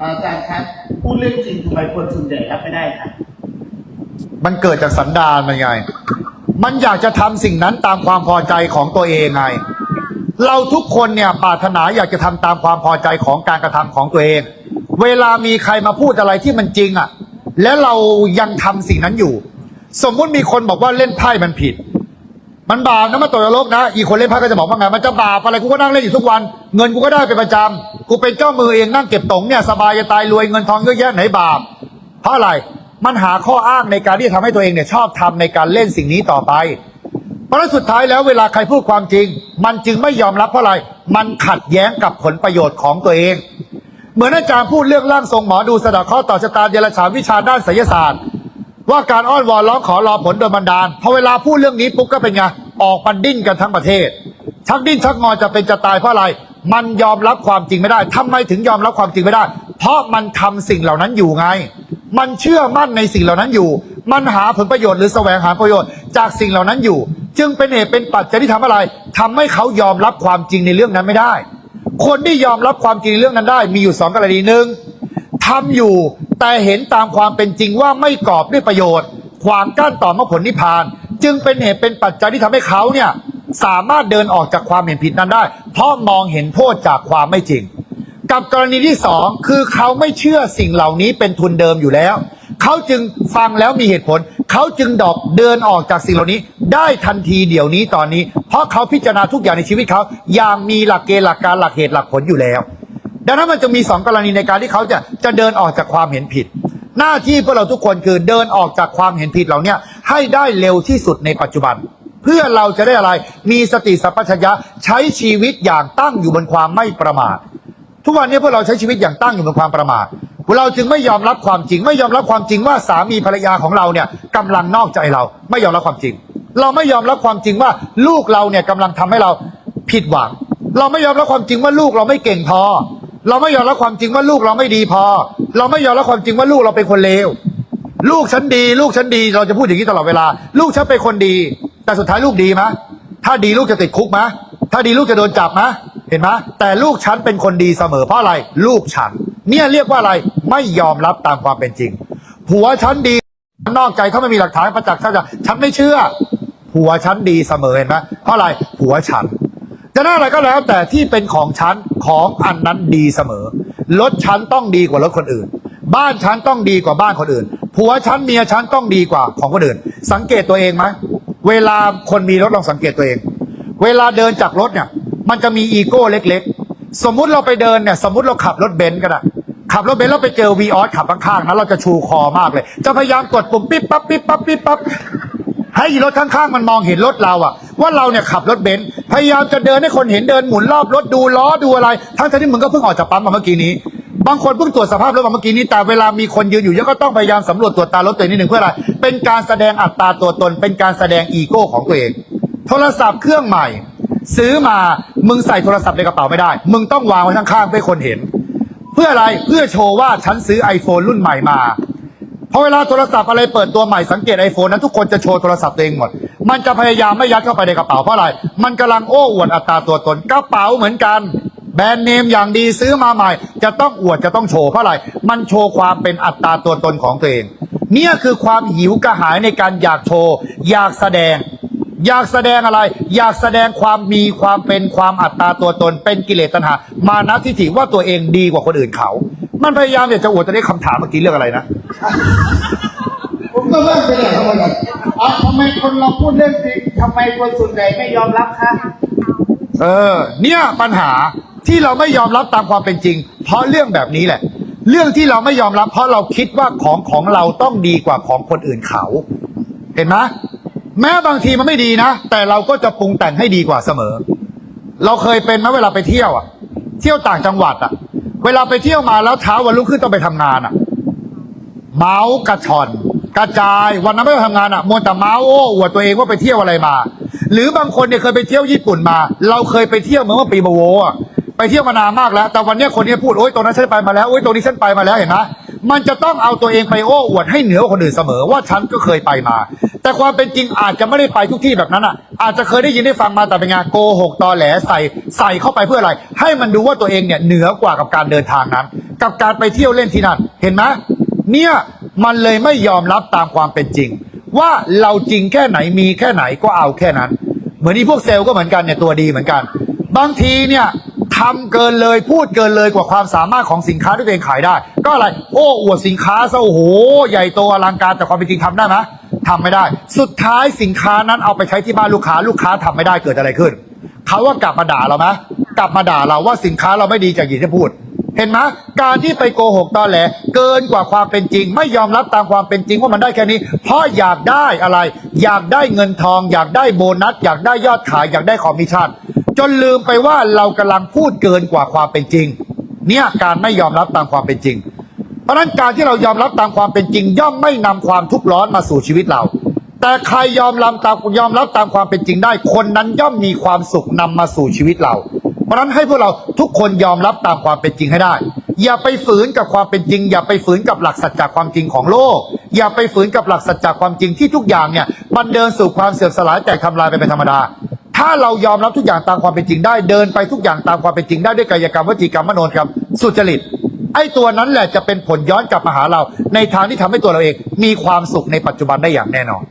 อาจารย์ครับพูดเรื่องจริงทำไมคนส่วนใหญ่รับไม่ได้ครับมันเกิดจากสันดานมันไง มันอยากจะทำสิ่งนั้นตามความพอใจของตัวเองไง เราทุกคนเนี่ยปรารถนาอยากจะทำตามความพอใจของการกระทำของตัวเอง เวลามีใครมาพูดอะไรที่มันจริงอะ่ะ แล้วเรายังทำสิ่งนั้นอยู่ สมมุติมีคนบอกว่าเล่นไพ่มันผิด มันบาปนะมาตกนรกนะ อีกคนเล่นไพ่ก็จะบอกว่าไงมันจะบาปอะไรกูก็นั่งเล่นอยู่ทุกวัน เงินกูก็ได้เป็นประจำกูเป็นเจ้ามือเองนั่งเก็บตงเนี่ยสบายจะตายรวยเงินทองเยอะแยะไหนบาป เพราะอะไรมันหาข้ออ้างในการที่จะทำให้ตัวเองเนี่ยชอบทำในการเล่นสิ่งนี้ต่อไปเพราะสุดท้ายแล้วเวลาใครพูดความจริง มันจึงไม่ยอมรับเพราะอะไร มันขัดแย้งกับผลประโยชน์ของตัวเอง เหมือนอาจารย์พูดเรื่องร่างทรงหมอดูสะดาะเคราะห์ต่อชะตาเดรัจฉานวิชาด้านไสยศาสตร์ ว่าการอ้อนวอนร้องขอรอผลโดยบันดาลพอเวลาพูดเรื่องนี้ปุ๊บก็เป็นไงออกมันดิ้นกันทั้งประเทศ ชักดิ้นชักงอจะเป็นจะตายเพราะอะไร มันยอมรับความจริงไม่ได้ทำไมถึงยอมรับความจริงไม่ได้ เพราะมันทำสิ่งเหล่านั้นอยู่ไง มันเชื่อมั่นในสิ่งเหล่านั้นอยู่ มันหาผลประโยชน์หรือแสวงหาประโยชน์จากสิ่งเหล่านั้นอยู่ จึงเป็นเหตุเป็นปัจจัยที่ทำอะไรทำให้เขายอมรับความจริงในเรื่องนั้นไม่ได้ คนที่ยอมรับความจริงในเรื่องนั้นได้ มีอยู่สองกรณีหนึ่งทำอยู่ แต่เห็นตามความเป็นจริงว่าไม่กอบด้วยประโยชน์ ขวางกั้นต่อมรรคผลนิพพาน จึงเป็นเหตุเป็นปัจจัยที่ทำให้เขาเนี่ยสามารถเดินออกจากความเห็นผิดนั้นได้ เพราะมองเห็นโทษจากความไม่จริง กับกรณีที่สองคือเขาไม่เชื่อสิ่งเหล่านี้เป็นทุนเดิมอยู่แล้ว เขาจึงฟังแล้วมีเหตุผล เขาจึงดอกเดินออกจากสิ่งเหล่านี้ ได้ทันทีเดี๋ยวนี้ตอนนี้ เพราะเขาพิจารณาทุกอย่างในชีวิตเขาอย่างมีหลักเกณฑ์หลักการหลักเหตุหลักผลอยู่แล้ว ดังนั้นมันจะมีสองกรณีในการที่เขาจะจะเดินออกจากความเห็นผิด หน้าที่พวกเราทุกคนคือเดินออกจากความเห็นผิดเหล่าเนี้ยให้ได้เร็วที่สุดในปัจจุบัน เพื่อเราจะได้อะไรมีสติสัพพัญญะใช้ชีวิตอย่างตั้งอยู่บนความไม่ประมาททุกวันนี้พวกเราใช้ชีวิตอย่างตั้งอยู่บนความประมาทเราจึงไม่ยอมรับความจริง ไม่ยอมรับความจริงว่าสามีภรรยาของเราเนี่ยกำลังนอกใจเรา ไม่ยอมรับความจริง เราไม่ยอมรับความจริงว่าลูกเราเนี่ยกำลังทำให้เราผิดหวัง เราไม่ยอมรับความจริงว่าลูกเราไม่เก่งพอ เราไม่ยอมรับความจริงว่าลูกเราไม่ดีพอ เราไม่ยอมรับความจริงว่าลูกเราเป็นคนเลวลูกฉันดี ลูกฉันดี เราจะพูดอย่างนี้ตลอดเวลา ลูกฉันเป็นคนดี แต่สุดท้ายลูกดีไหมถ้าดีลูกจะติดคุกไหมถ้าดีลูกจะโดนจับไหมเห็นไหมแต่ลูกฉันเป็นคนดีเสมอเพราะอะไร ลูกฉัน เนี่ยเรียกว่าอะไรไม่ยอมรับตามความเป็นจริงผัวฉันดีนอกใจถ้าไม่มีหลักฐานประจักษ์ชัดฉันไม่เชื่อผัวฉันดีเสมอเห็นไหมเพราะอะไรผัวฉัน จะน่าอะไรก็แล้วแต่ที่เป็นของฉันของอันนั้นดีเสมอรถฉันต้องดีกว่ารถคนอื่น บ้านฉันต้องดีกว่าบ้านคนอื่น ผัวฉันเมียฉันต้องดีกว่าของคนอื่น สังเกตตัวเองไหมเวลาคนมีรถลองสังเกตตัวเอง เวลาเดินจากรถเนี่ย มันจะมีอีโก้เล็กๆ สมมุติเราไปเดินเนี่ย สมมุติเราขับรถเบนซ์ก็ได้ขับรถเบนซ์แล้วไปเจอวีออสขับข้างๆนะเราจะชูคอมากเลย จะพยายามกดปุ่มปิ๊บปั๊บปิ๊บปั๊บปิ๊บปั๊บ ให้รถข้างๆมันมองเห็นรถเราอะว่าเราเนี่ยขับรถเบนซ์พยายามจะเดินให้คนเห็นเดินหมุนรอบรถดูล้อดูอะไร ทั้งที่มึงก็เพิ่งออกจากปั๊มมาเมื่อกี้นี้ บางคนเพิ่งตรวจสภาพรถมาเมื่อกี้นี้แต่เวลามีคนยืนอยู่เยอะก็ต้องพยายามสำรวจตรวจตารถตัวเองนิดหนึ่งเพื่ออะไรเป็นการแสดงอัตราตัวตน เป็นการแสดงอีโก้ของตัวเอง โทรศัพท์เครื่องใหม่ ซื้อมามึงใส่โทรศัพท์ในกระเป๋าไม่ได้ มึงต้องวางไว้ข้างๆให้คนเห็น เพื่ออะไรเพื่อโชว์ว่าฉันซื้อ iPhone รุ่นใหม่มา พอเวลาโทรศัพท์อะไรเปิดตัวใหม่สังเกตไอโฟนนั้นทุกคนจะโชว์โทรศัพท์ตัวเองหมด มันจะพยายามไม่ยัดเข้าไปในกระเป๋าเพราะอะไร มันกำลังโอ้อวดอัตราตัวตนกระเป๋าเหมือนกัน แบรนด์เนมอย่างดีซื้อมาใหม่ จะต้องอวดจะต้องโชว์เพราะอะไร มันโชว์ความเป็นอัตราตัวตนของตัวเอง เนี่ยคือความหิวกระหายในการอยากโชว์อยากแสดง อยากแสดงอะไร อยากแสดงความมีความเป็นความอัตตาตัวตน เป็นกิเลสตัณหา มานะทิฏฐิว่าตัวเองดีกว่าคนอื่นเขา มันพยายามอยากจะอวดตอนนี้คำถามเมื่อกี้เรื่องอะไรนะ ผมก็เริ่มไปเลยทั้งหมดเลยอ๋อทำไมคนเราพูดเรื่องจริงทำไมคนส่วนใหญ่ไม่ยอมรับคะเออ เนี่ยปัญหาที่เราไม่ยอมรับตามความเป็นจริง เพราะเรื่องแบบนี้แหละ เรื่องที่เราไม่ยอมรับ เพราะเราคิดว่าของของเราต้องดีกว่าของคนอื่นเขา เห็นไหมแม้บางทีมันไม่ดีนะ แต่เราก็จะปรุงแต่งให้ดีกว่าเสมอ เราเคยเป็นไหมเวลาไปเที่ยวอะ เที่ยวต่างจังหวัดอะ เวลาไปเที่ยวมาแล้วเช้าวันรุ่งขึ้นต้องไปทำงานอะ เมาส์กระชอน กระจายวันนั้นไม่ไปทำงานอะมัวแต่เมาส์โอ้อวดตัวเองว่าไปเที่ยวอะไรมา หรือบางคนเนี่ยเคยไปเที่ยวญี่ปุ่นมา เราเคยไปเที่ยวเมื่อปีมะโวอะไปเที่ยวมานานมากแล้ว แต่วันนี้คนนี้พูดโอ๊ยตรงนั้นฉันไปมาแล้วโอ๊ยตรงนี้ฉันไปมาแล้วเห็นไหมมันจะต้องเอาตัวเองไปโอ้อวดให้เหนือกว่าคนอื่นเสมอว่าฉันก็เคยไปมา แต่ความเป็นจริงอาจจะไม่ได้ไปทุกที่แบบนั้นอะ อาจจะเคยได้ยินได้ฟังมาแต่เป็นไงานโกหกตอแหลใส่ใส่เข้าไปเพื่ออะไร ให้มันดูว่าตัวเองเนี่ยเหนือกว่ากับการเดินทางนั้น กับการไปเที่ยวเล่นที่นั่นเห็นไหม เนี่ยมันเลยไม่ยอมรับตามความเป็นจริง ว่าเราจริงแค่ไหนมีแค่ไหนก็เอาแค่นั้น เหมือนที่พวกเซลล์ก็เหมือนกันเนี่ยตัวดีเหมือนกัน บางทีเนี่ยทำเกินเลยพูดเกินเลยกว่าความสามารถของสินค้าที่ตัวเองขายได้ ก็อะไร โอ้อวดสินค้าซะโอ้โห ใหญ่โตอลังการแต่ความเป็นจริงทำได้ไหมทำไม่ได้ สุดท้ายสินค้านั้นเอาไปใช้ที่บ้านลูกค้าลูกค้าทำไม่ได้เกิดอะไรขึ้นเขาว่ากลับมาด่าเราไหมกลับมาด่าเราว่าสินค้าเราไม่ดีจากที่ที่พูด เห็นไหมการที่ไปโกหกตอแหลเกินกว่าความเป็นจริง ไม่ยอมรับตามความเป็นจริงว่ามันได้แค่นี้ เพราะอยากได้อะไร อยากได้เงินทอง อยากได้โบนัส อยากได้ยอดขาย อยากได้คอมมิชชั่น จนลืมไปว่าเรากำลังพูดเกินกว่าความเป็นจริง เนี่ยการไม่ยอมรับตามความเป็นจริง เพราะฉะนั้นการที่เรายอมรับตามความเป็นจริง ย่อมไม่นำความทุกข์ร้อนมาสู่ชีวิตเราแต่ใครยอมรับตามยอมรับตามความเป็นจริงได้ คนนั้นย่อมมีความสุขนำมาสู่ชีวิตเรา เพราะนั้นให้พวกเราทุกคนยอมรับตามความเป็นจริงให้ได้ อย่าไปฝืนกับความเป็นจริง อย่าไปฝืนกับหลักสัจจความจริงของโลก อย่าไปฝืนกับหลักสัจจความจริงที่ทุกอย่างเนี่ยมันเดินสู่ความเสื่อมสลายแตกทำลายไปเป็นธรรมดา ถ้าเรายอมรับทุกอย่างตามความเป็นจริงได้ เดินไปทุกอย่างตามความเป็นจริงได้ด้วยกายกรรมวจีกรรมมโนกรรมสุจริตไอ้ตัวนั้นแหละจะเป็นผลย้อนกลับมาหาเรา ในทางที่ทำให้ตัวเราเอง มีความสุขในปัจจุบันได้อย่างแน่นอน